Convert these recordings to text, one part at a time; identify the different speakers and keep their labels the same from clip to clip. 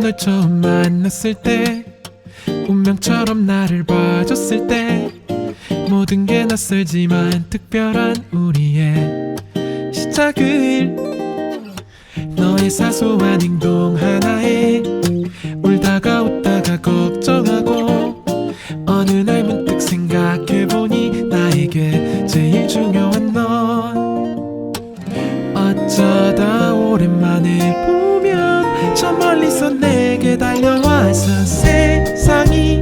Speaker 1: 널 처음 만났을 때 운명처럼 나를 봐줬을 때 모든 게 낯설지만 특별한 우리의 시작을. 너의 사소한 행동 하나에 울다가 웃다가 걱정하고 어느 날 문득 생각 저 멀리서 내게 달려와서 세상이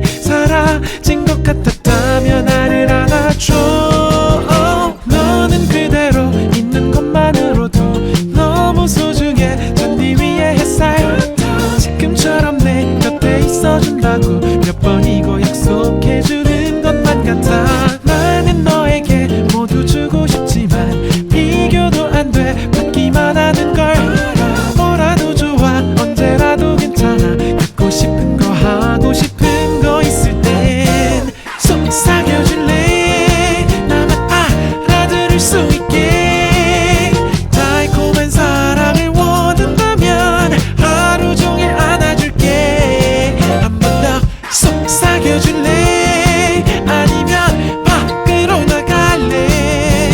Speaker 1: 수 있게 달콤한 사랑을 원한다면 하루 종일 안아줄게. 한 번 더 속삭여줄래? 아니면 밖으로 나갈래?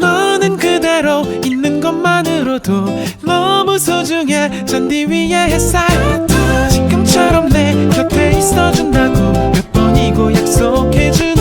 Speaker 1: 너는 그대로 있는 것만으로도 너무 소중해. 잔디 위의 햇살 지금처럼 내 곁에 있어준다고 몇 번이고 약속해주